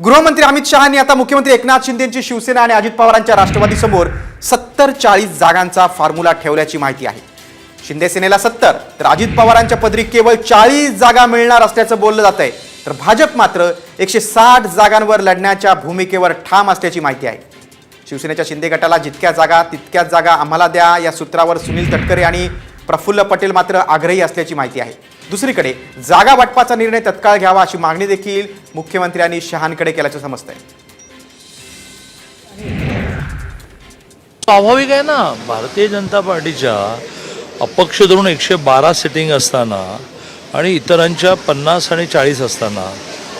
गृहमंत्री अमित शहानी आता मुख्यमंत्री एकनाथ शिंदेची शिवसेना आणि अजित पवारांच्या राष्ट्रवादी समोर सत्तर चाळीस जागांचा फॉर्म्युला ठेवल्याची माहिती आहे. शिंदे सेनेला सत्तर तर अजित पवारांच्या पदरी केवळ चाळीस जागा मिळणार असल्याचं बोललं जात आहे तर भाजप मात्र एकशे साठ जागांवर लढण्याच्या भूमिकेवर ठाम असल्याची माहिती आहे. शिवसेनेच्या शिंदे गटाला जितक्या जागा तितक्याच जागा आम्हाला द्या या सूत्रावर सुनील तटकरे आणि प्रफुल्ल पटेल मात्र आग्रही असल्याची माहिती आहे. दुसरीकडे जागा वाटपाचा निर्णय तत्काळ घ्यावा अशी मागणी देखील मुख्यमंत्र्यांनी शहांकडे केल्याचं समजतंय. स्वाभाविक आहे ना भारतीय जनता पार्टीच्या अपक्ष धरून एकशे बारा सिटिंग असताना आणि इतरांच्या पन्नास आणि चाळीस असताना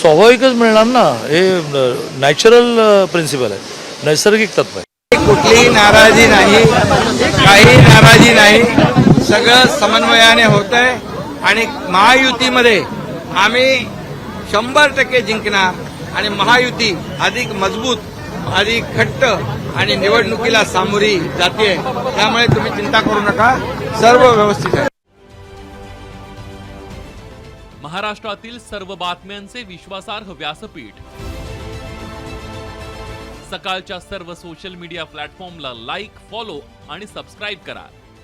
स्वाभाविकच मिळणार ना? हे नॅचरल प्रिन्सिपल आहे. नैसर्गिक तत्व आहे. कुठलीही नाराजी नाही काही नाराजी नाही सगळं समन्वयाने होत आहे आणि महायुतीमध्ये आम्ही शंभर टक्के जिंकणार आणि महायुती अधिक मजबूत अधिक घट्ट आणि निवडणुकीला सामोरी जाते त्यामुळे तुम्ही चिंता करू नका. सर्व व्यवस्थित आहे. महाराष्ट्रातील सर्व बातम्यांचे विश्वासार्ह व्यासपीठ. सकाळच्या सर्व सोशल मीडिया प्लॅटफॉर्मला लाईक फॉलो आणि सबस्क्राईब करा.